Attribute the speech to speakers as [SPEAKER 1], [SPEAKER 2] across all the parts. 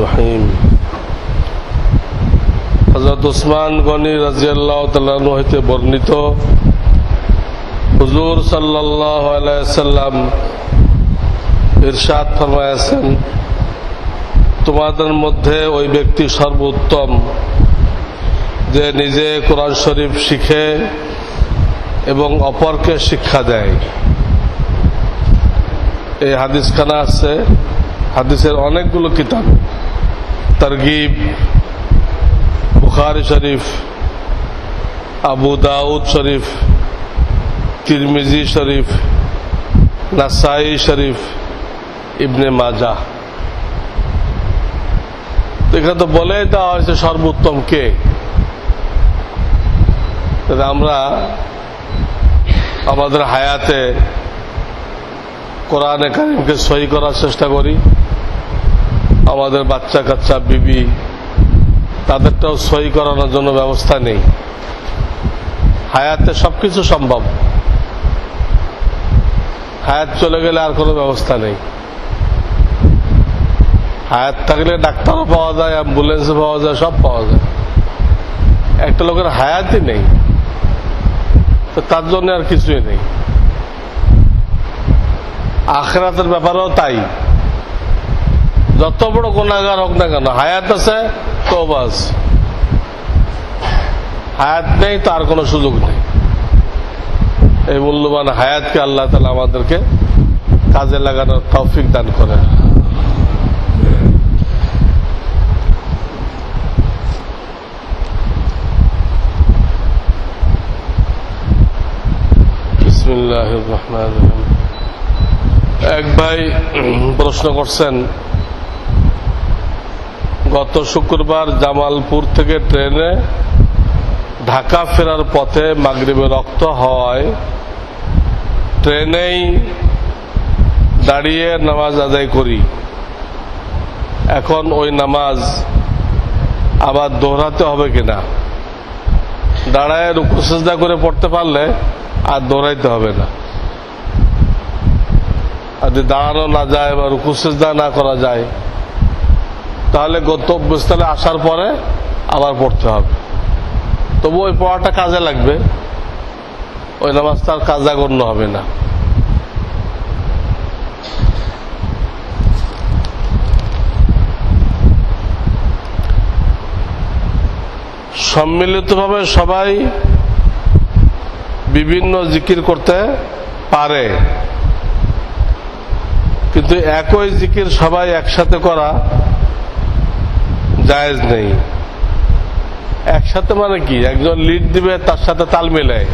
[SPEAKER 1] الرحيم হজরত ওসমান গনি রাজিয়াল্লাহ তালু হইতে বর্ণিত হুজুর সাল্লাহ আলাইসাল্লাম ইরশাদ ফরমায়াছেন তোমাদের মধ্যে ওই ব্যক্তি সর্বোত্তম যে নিজে কোরআন শরীফ শিখে এবং অপরকে শিক্ষা দেয় এই হাদিসখানা আছে হাদিসের অনেকগুলো কিতাব তারগিব বুখারি শরীফ আবু দাউদ শরীফ তিরমিজি শরীফ নাসাই শরীফ ইবনে মাজা এখানে তো বলে দেওয়া হয়েছে সর্বোত্তম কে? আমরা আমাদের হায়াতে কোরআনে কারিমকে সই করার চেষ্টা করি। আমাদের বাচ্চা কাচ্চা, বিবি, তাদেরটাও সই করানোর জন্য ব্যবস্থা নেই। হায়াতে সবকিছু সম্ভব। হায়াত চলে গেলে আর কোনো ব্যবস্থা নেই। হায়াত থাকলে ডাক্তারও পাওয়া যায়, অ্যাম্বুলেন্সও পাওয়া যায়, সব পাওয়া যায়। একটা লোকের হায়াতই নেই। তো তার জন্য আর কিছুই নেই। আখরাতের ব্যাপারেও তাই। যত বড় গুণাগার হোক না কেন, হায়াত আছে তো বাস হায়াত নেই, তার কোনো সুযোগ নেই। এই মূল্যবান হায়াতকে আল্লাহ তালা আমাদেরকে কাজে লাগানোর তৌফিক দান করে এক ভাই প্রশ্ন করছেন গত শুক্রবার জামালপুর থেকে ট্রেনে ঢাকা ফেরার পথে মাগরিবে রক্ত হওয়ায় ট্রেনেই দাঁড়িয়ে নামাজ আদায় করি। এখন ওই নামাজ আবার দৌড়াতে হবে কিনা? দাঁড়ায় রুকু সেজদা করে পড়তে পারলে আর দৌড়াইতে হবে না। আর যদি দাঁড়ানো না যায় বা রুকু সেজদা না করা যায় তাহলে গন্তব্যস্থলে আসার পরে আবার পড়তে হবে। তবু ওই পড়াটা কাজে লাগবে। ওই নামাজটা আর কাজা গণ্য হবে না। সম্মিলিতভাবে সবাই বিভিন্ন জিকির করতে পারে। কিন্তু একই জিকির সবাই একসাথে করা জায়েজ নেই। একসাথে মানে কি? একজন লিড দিবে, তার সাথে তাল মেলায়।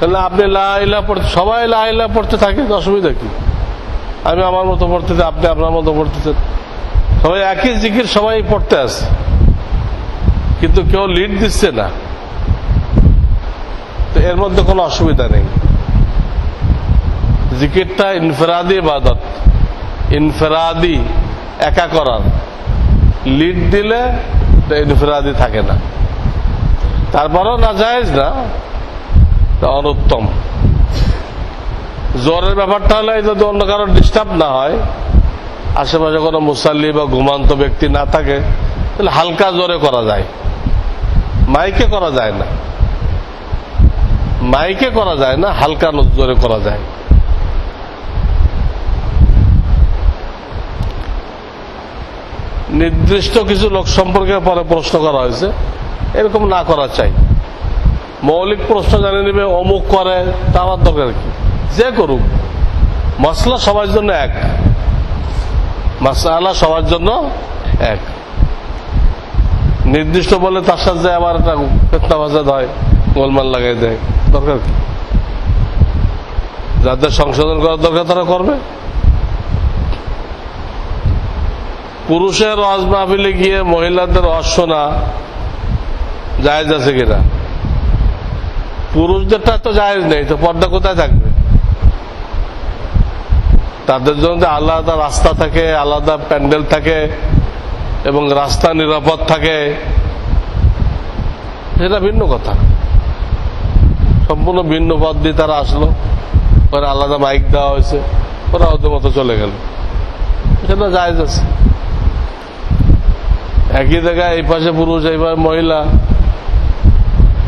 [SPEAKER 1] তাহলে আপনি লাইলা পড়তে, সবাই লাইলা পড়তে থাকে অসুবিধা কি? আমি আমার মতো পড়তেছি, আপনি আপনার মতো পড়তেছেন। সবাই একই জিকির সবাই পড়তে আছে। কিন্তু কেউ লিড দিচ্ছে না। তো এর মধ্যে কোনো অসুবিধা নেই। জিকিরটা ইনফেরাদি ইবাদত। ইনফেরাদি একা করার লিড দিলে ইনফেরাদি থাকে না। তারপরেও না যায় না অনুত্তম। জ্বরের ব্যাপারটা হলে যদি অন্য কারও ডিস্টার্ব না হয়, আশেপাশে কোনো মুসাল্লি বা ঘুমান্ত ব্যক্তি না থাকে, তাহলে হালকা জোরে করা যায়। মাইকে করা যায় না। মাইকে করা যায় না, হালকা জোরে করা যায়। নির্দিষ্ট কিছু লোক সম্পর্কে পরে প্রশ্ন করা হয়েছে। এরকম না করা চাই। মৌলিক প্রশ্ন জানিয়ে নেবে, অমুক করে তা আমার দরকার কি? যে করুক। মশলা সবার জন্য এক। মাসালা সবার জন্য এক। নির্দিষ্ট বলে তার সাথে আবার একটা ফেতনা ভাজা হয় গোলমাল লাগাই দেয়। দরকার কি? যাদের সংশোধন করার দরকার তারা করবে। পুরুষের ওয়াজ মাহফিলে গিয়ে মহিলাদের রস শোনা জায়েজ আছে কিনা? পুরুষদেরটা তো জায়েজ নেই, তো পর্দা কোথায় থাকবে? তাদের জন্য আলাদা রাস্তা থাকে, আলাদা প্যান্ডেল থাকে এবং রাস্তা নিরাপদ থাকে, সেটা ভিন্ন কথা। সম্পূর্ণ ভিন্ন পথ দিয়ে তারা আসলো, ওরা আলাদা মাইক দেওয়া হয়েছে, ওরা ওদের মতো চলে গেল। সেটা জায়েজ আছে। একই জায়গায় এই পাশে পুরুষ এইভাবে মহিলা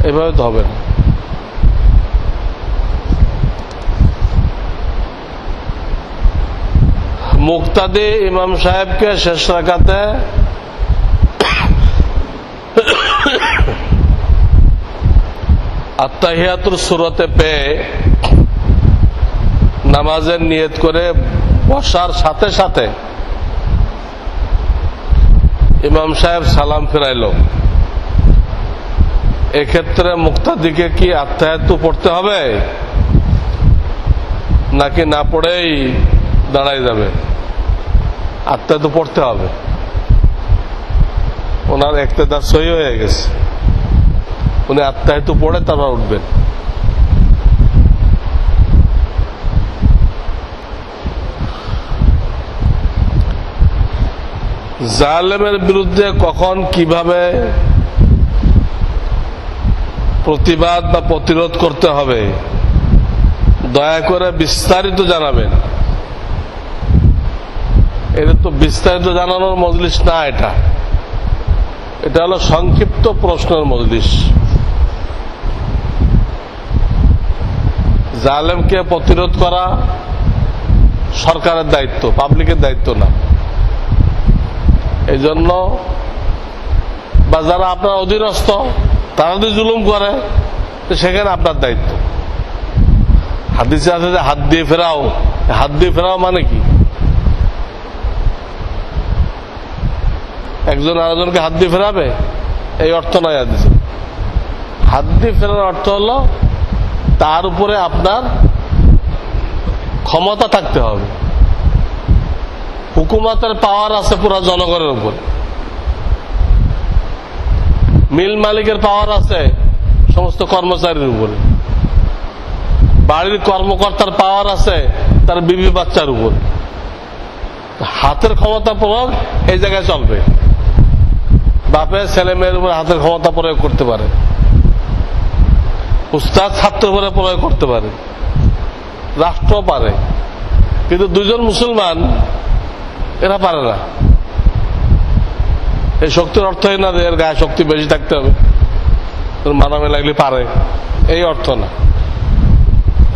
[SPEAKER 1] এইভাবে তো হবে না। মুক্তাদি ইমাম সাহেবকে শেষ রাখাতে আত্মাহিয়াতুর সুরতে পেয়ে নামাজের নিয়ত করে বসার সাথে সাথে ইমাম সাহেব সালাম ফেরাইল। এক্ষেত্রে মুক্তাদিকে কি আত্মায়াতু পড়তে হবে? নাকি না পড়েই দাঁড়াই যাবে? আত্মায়াতু পড়তে হবে। ওনার একতেদার সই হয়ে গেছে। উনি আত্মায়াতু পড়ে তারপর উঠবেন। জালেমের বিরুদ্ধে কখন কীভাবে প্রতিবাদ বা প্রতিরোধ করতে হবে, দয়া করে বিস্তারিত জানাবেন। এটা তো বিস্তারিত জানানোর মজলিস না এটা। এটা হলো সংক্ষিপ্ত প্রশ্নের মজলিস। জালেমকে প্রতিরোধ করা সরকারের দায়িত্ব পাবলিকের দায়িত্ব না। এই জন্য বা যারা আপনার অধীনস্থ, তারা যদি জুলুম করে সেখানে আপনার দায়িত্ব। হাদিসে আছে যে হাত দিয়ে ফেরাও, হাত দিয়ে ফেরাও মানে কি? একজন আরেকজনকে হাত দিয়ে ফেরাবে? এই অর্থ নয় হাদিসে। হাত দিয়ে ফেরার অর্থ হলো, তার উপরে আপনার ক্ষমতা থাকতে হবে। হুকুমতের পাওয়ার আছে পুরো জনগণের উপর। মিল মালিকের পাওয়ার আছে সমস্ত কর্মচারীর উপরে। বাড়ির কর্মকর্তার পাওয়ার আছে তার বিবি বাচ্চার উপর। হাতের ক্ষমতা প্রয়োগ এই জায়গায় চলবে। বাপে, ছেলে, মেয়ের উপর হাতের ক্ষমতা প্রয়োগ করতে পারে। উস্তাদ, ছাত্র উপরে প্রয়োগ করতে পারে। রাষ্ট্র পারে। কিন্তু দুজন মুসলমান এরা পারে না। এই শক্তির অর্থ না যে এর গায়ে শক্তি বেশি থাকতে হবে। মানামে লাগলে পারে। এই অর্থ না।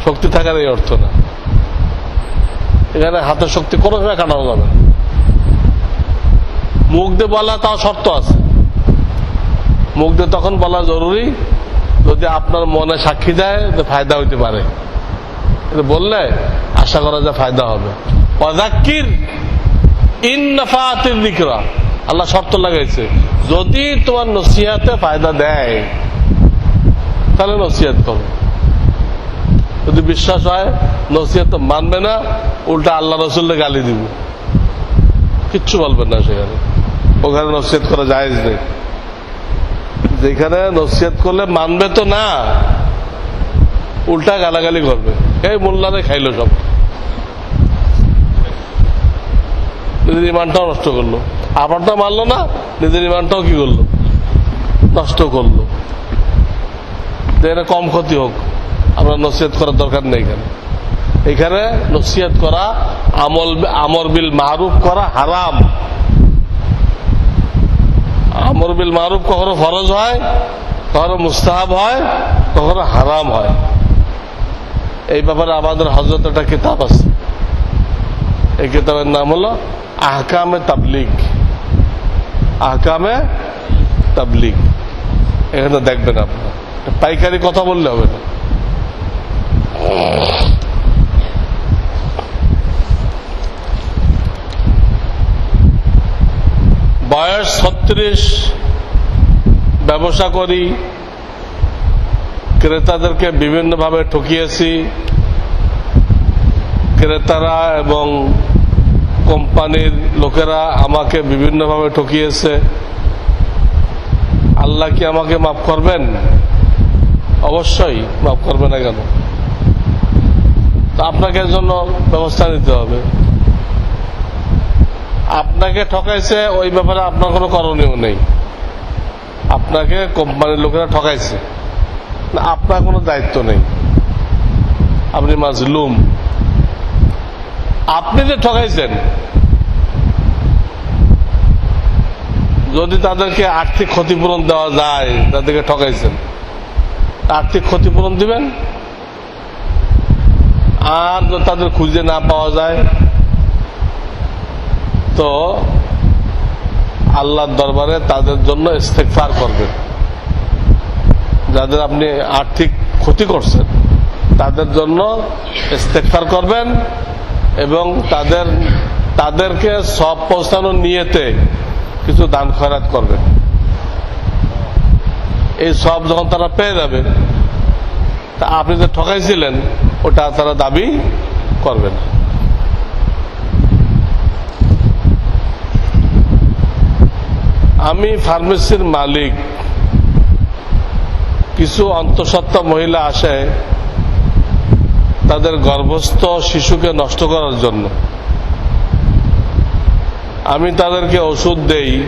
[SPEAKER 1] শক্তি থাকার এই অর্থ না। এখানে হাতের শক্তি কোনো সময় কাটানো যাবে মুখ দিয়ে বলা তাও শর্ত আছে। মুখ দিয়ে তখন বলা জরুরি, যদি আপনার মনে সাক্ষী দেয় যে ফায়দা হইতে পারে। বললে আশা করা যায় ফায়দা হবে। অজাক্কির আল্লাহ শর্ত লাগাইছে, যদি তোমার নসিহাতে ফায়দা দেয়, তাহলে নসিহাত করো। যদি বিশ্বাস হয়, নসিহাত মানবে না, উল্টা আল্লাহ রসুল্লে গালি দিব। কিচ্ছু বলবেন না সেখানে। ওখানে নসিহত করা যায় নেই। যেখানে নসিহত করলে মানবে তো না, উল্টা গালাগালি করবে। এই মোল্লারে খাইলো সব। নিজের ইমানটাও নষ্ট করল। আপনারটা মানলো না, নিজের ইমানটাও কি করল? নষ্ট করল। এটা কম ক্ষতি হোক। আমরা নসিহত করার দরকার নেই এখানে। এখানে নসিহত করা, আমল, আমর বিল মারুফ করা হারাম। আমর বিল মারুফ কখনো ফরজ হয়, কখনো মুস্তাহাব হয়, কখনো হারাম হয়। এই ব্যাপারে আমাদের হজরত একটা কিতাব আছে। এই কিতাবের নাম হলো আহকামে তাবলিগ। আহকামে তাবলিগ। এখানে দেখবেন আপনার। পাইকারি কথা বললে হবে না। বয়স ছত্রিশ, ব্যবসা করি, ক্রেতাদেরকে বিভিন্নভাবে ঠকিয়েছি। ক্রেতারা এবং কোম্পানির লোকেরা আমাকে বিভিন্নভাবে ঠকিয়েছে। আল্লাহ কি আমাকে মাফ করবেন? অবশ্যই মাফ করবে না কেন? তো আপনাকে জন্য ব্যবস্থা নিতে হবে। আপনাকে ঠকাইছে, ওই ব্যাপারে আপনার কোনো করণীয় নেই। আপনাকে কোম্পানির লোকেরা ঠকাইছে। আপনার কোনো দায়িত্ব নেই। আপনি মাজলুম। আপনি যে ঠকাইছেন, যদি তাদেরকে আর্থিক ক্ষতিপূরণ দেওয়া যায়, তাদেরকে ঠকাইছেন আর্থিক ক্ষতিপূরণ দিবেন? আর তাদের খুঁজে না পাওয়া যায়, তো আল্লাহর দরবারে তাদের জন্য ইস্তেকফার করবেন। যাদের আপনি আর্থিক ক্ষতি করছেন, তাদের জন্য ইস্তেকফার করবেন। এবং তাদের, তাদেরকে সব পৌঁছানোর নিয়েতে কিছু দান খয়রাত করবে। এই সব যখন তারা পেয়ে যাবে, তা আপনি যে ঠকাইছিলেন, ওটা তারা দাবি করবে না। আমি ফার্মেসির মালিক, কিছু অন্তঃসত্ত্বা মহিলা আসে তাদের গর্ভস্থ শিশুকে নষ্ট করার জন্য। আমি তাদেরকে ওষুধ দেই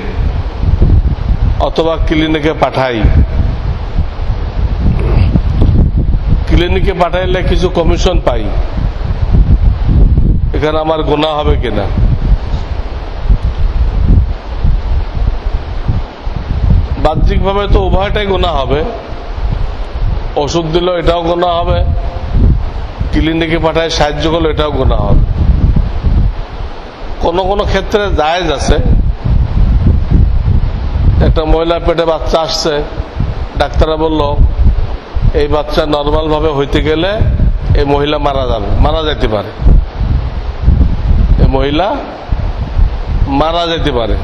[SPEAKER 1] অথবা ক্লিনিকে পাঠাই। ক্লিনিকে পাঠাইলে কিছু কমিশন পাই। এখানে আমার গোনা হবে কিনা? বাহ্যিকভাবে তো উভয়টাই গোনা হবে। ওষুধ দিলেও এটাও গোনা হবে। ক্লিনিকে পাঠায়, সাহায্য করলে, এটাও গোনা হবে। কোন কোন ক্ষেত্রে জায়েজ আছে। একটা মহিলা পেটে বাচ্চা আসছে, ডাক্তাররা বলল, এই বাচ্চা নর্মাল ভাবে হইতে গেলে এই মহিলা মারা যাবে, মারা যেতে পারে। এই মহিলা মারা যেতে পারে,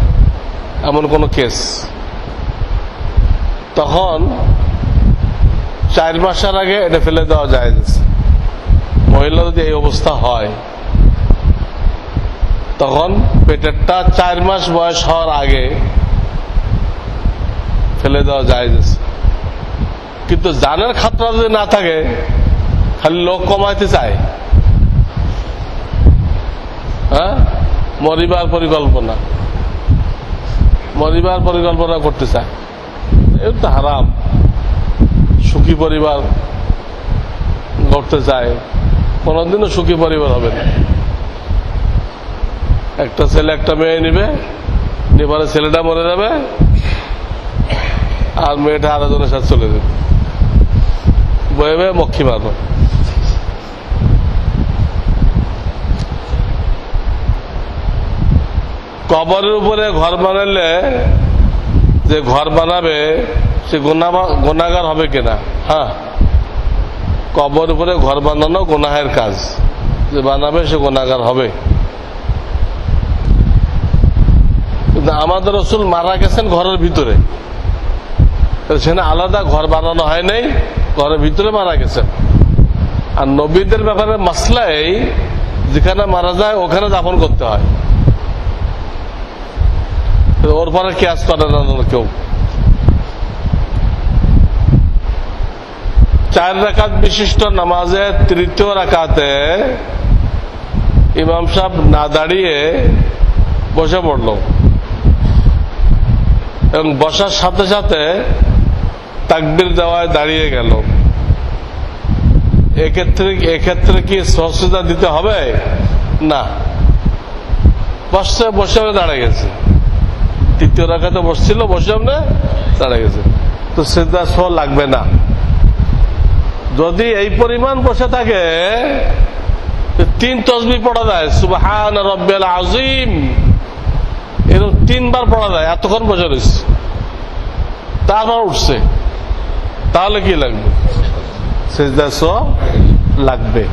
[SPEAKER 1] এমন কোন কেস। তখন চার মাসের আগে এটা ফেলে দেওয়া যায় মহিলা যদি এই অবস্থা হয়, তখন পেটেরটা চার মাস বয়স হওয়ার আগে ফেলে দেওয়া যায় কিন্তু জানের খাতরা যদি না থাকে, খালি লোক কমাইতে চায়। হ্যাঁ? মরিবার পরিকল্পনা। মরিবার পরিকল্পনা করতে চায়। এটা তো হারাম। সুখী পরিবার গড়তে চায়। কোনোদিনও সুখী পরিবার হবে না। একটা ছেলে, একটা মেয়ে নিবে নিবারে ছেলেটা মরে যাবে, আর মেয়েটা আরও জনের সাথে চলে যাবে। বয়ে বয়ে মক্ষী মারবে। কবরের উপরে ঘর বানালে যে ঘর বানাবে, সে গোনাগার হবে কিনা? হ্যাঁ। কবর উপরে ঘর বানানো গোনাহের কাজ। যে বানাবে, সে গোনাগার হবে। আমাদের রসুল মারা গেছেন ঘরের ভিতরে। সেখানে আলাদা ঘর বানানো হয় নাই, ঘরের ভিতরে মারা গেছেন। আর নবীদের ব্যাপারে মাসলাই যেখানে মারা যায়, ওখানে দাফন করতে হয়। ওর পরে ক্যাশ করে না কেউ। চার রাকাত বিশিষ্ট নামাজে তৃতীয় রাকাতে ইমাম সাহেব না দাঁড়িয়ে বসে পড়ল। এবং বসার সাথে সাথে তাকবির দেওয়ায় দাঁড়িয়ে গেল। এক্ষেত্রে এক্ষেত্রে কি সহসিতা দিতে হবে? না। বসছে, বসে দাঁড়িয়ে গেছে। তৃতীয় রাখাতে বসছিল, বসে আমরা দাঁড়িয়ে গেছে। তো সেটা স লাগবে না। যদি এই পরিমাণ বসে থাকে, তিন তসবি পড়া যায়, সুবাহান রব্বেল আজিম এরকম তিনবার পড়া যায়, এতক্ষণ বসে রয়েছে। তারপর উঠছে। তাহলে কি লাগবে? সেজদা স লাগবে।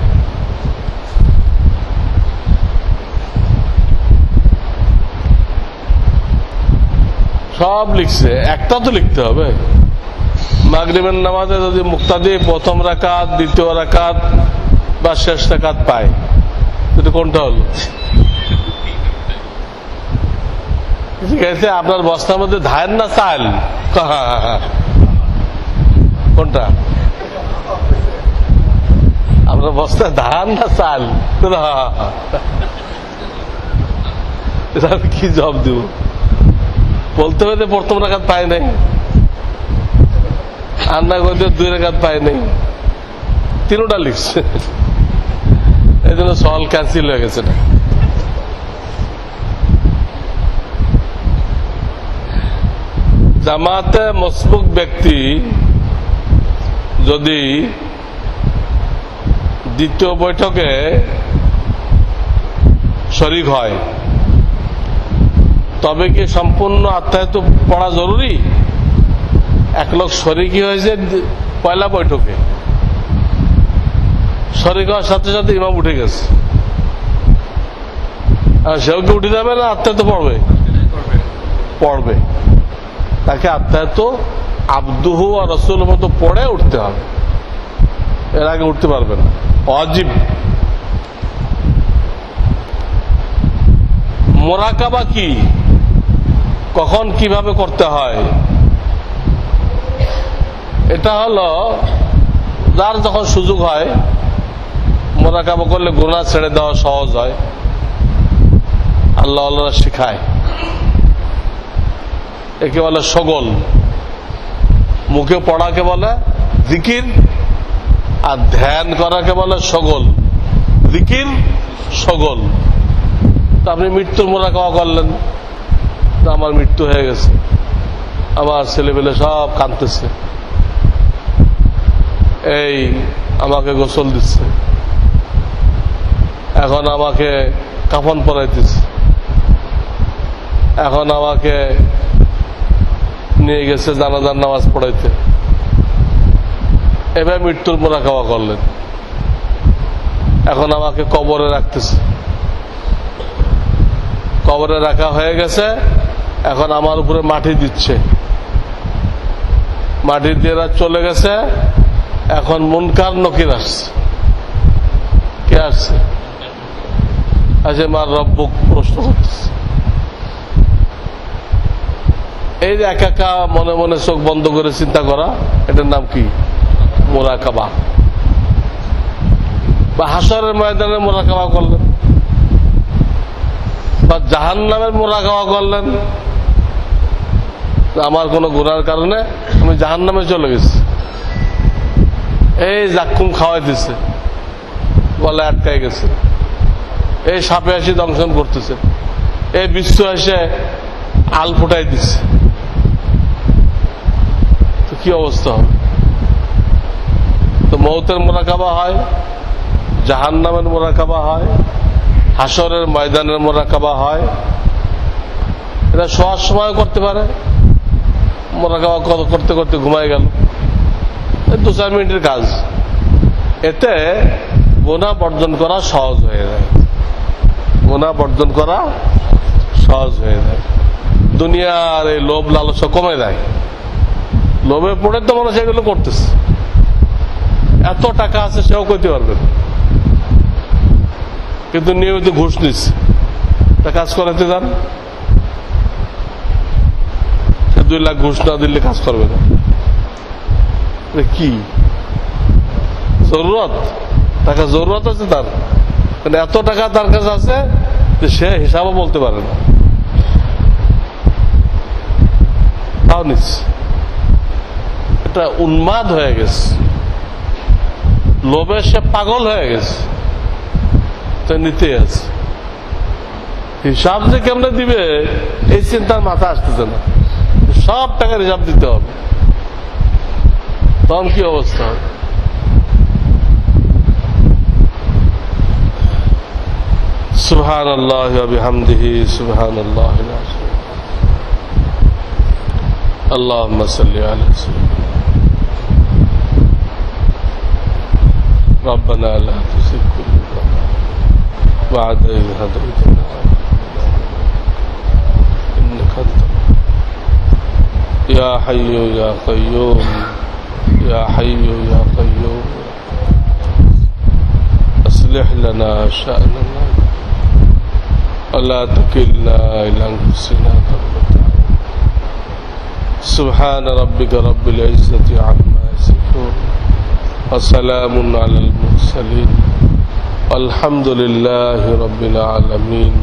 [SPEAKER 1] সব লিখছে। একটা তো লিখতে হবে। মাগরিবের নামাজে যদি মুক্তাদি প্রথম রাকাত, দ্বিতীয় রাকাত বা শেষ রাকাত পায় এটা কোনটা হলো? আপনার বস্তার মধ্যে ধান না চাল কোনটা? আপনার বস্তায় ধান না চাল কি জব দিব? বলতে হবে প্রথম রাখাত পায় নাই। আর না দুই রেখাত পায় নাই। তিনোটা লিখছে এই জন্য সল ক্যান্সেল হয়ে গেছে না জামাতে মসবুক ব্যক্তি যদি দ্বিতীয় বৈঠকে শরিক হয়, তবে কি সম্পূর্ণ আত্মায়িত পড়া জরুরি? এক লোক শরিকই হয়েছে? পয়লা বৈঠকে। শরিক হওয়ার সাথে সাথে ইমাম উঠে গেছে। সেও কি উঠে যাবে না? আত্মায়িত পড়বে। পড়বে। তাকে আত্মায়িত আব্দুহু আর রসুল মতো পড়ে উঠতে হবে। এর আগে উঠতে পারবে না। অজীব। মোরাকাবা কি? কখন কীভাবে করতে হয়? এটা হলো, যার যখন সুযোগ হয় মোরাকাবা করলে গুণা ছেড়ে দেওয়া সহজ হয়। আল্লাহ আল্লাহ শিখায়। একে বলে সগল। মুখে পড়াকে বলে জিকির, আর ধ্যান করাকে বলে সগল। জিকির, সগল। তো আপনি মৃত্যুর মোরাকাবা করলেন আমার মৃত্যু হয়ে গেছে। আমার ছেলেবেলে সব কাঁদতেছে। এই আমাকে গোসল দিচ্ছে। এখন আমাকে কাফন পরাইতেছে। এখন আমাকে নিয়ে গেছে জানাজার নামাজ পড়াইতে। এবার মৃত্যুর মোরা খাওয়া করলেন। এখন আমাকে কবরে রাখতেছে। কবরে রাখা হয়ে গেছে। এখন আমার উপরে মাটি দিচ্ছে। মাটি দিয়ে চলে গেছে। এখন মুনকার নকির আসছে। কে আসছে? আচ্ছা মার রব্বুক প্রশ্ন করতেছে। এই যে একা একা মনে মনে চোখ বন্ধ করে চিন্তা করা, এটার নাম কি? মোরাকাবা। বা হাসরের ময়দানে মোরাকাবা করলেন। বা জাহান নামের মোরাকাবা করলেন। আমার কোনো গুণার কারণে আমি জাহান নামে চলে গেছি। এই জাক্কুম খাওয়াই দিছে বলে আটকাই গেছে। এই সাপে আসি দংশন করতেছে। এই বিশ্ব এসে আল ফুটাই দিচ্ছে তো কি অবস্থা হবে? তো মৌতের মোরাকাবা হয় জাহান নামের মোরাকাবা হয় হাসরের ময়দানের মোরাকাবা হয়। এটা শোয়ার সময় করতে পারে। মোরাকাবা করতে করতে ঘুমায় গেল। দু চার মিনিটের কাজ। এতে গোনা বর্জন করা সহজ হয়ে যায়। গোনা বর্জন করা সহজ হয়ে যায়। দুনিয়ার এই লোভ লালসা কমে দেয় লোভে পড়ে তো মানুষ এগুলো করতেছে। এত টাকা আছে সেও করতে পারবে। কিন্তু নিয়মিত ঘুষ নিচ্ছে তা কাজ করাতে যান। দুই লাখ ঘুষ না দিলে কাজ করবে না। কি? জরুরত? টাকা জরুরত আছে তার। মানে এত টাকা তার কাছে আছে যে সে হিসাবও বলতে পারে না। তাও এটা উন্মাদ হয়ে গেছে। লোভে সে পাগল হয়ে গেছে। তো নিতে আছে। হিসাব যে কেমনে দিবে, এই চিন্তার মাথা আসতেছে না। সব টাকার হিসাব দিতে হবে। তখন কি অবস্থা হবে سبحان الله وبحمده سبحان الله العظيم اللهم صل على سيدنا ربنا لا تزغ قلوبنا بعد إذ هديتنا إنك أنت يا حي يا قيوم يا حي يا قيوم. أصلح لنا شأننا. ولا تكلنا إلى أنفسنا. سبحان ربك رب العزة عما يصفون. وسلام على المرسلين. والحمد لله رب العالمين.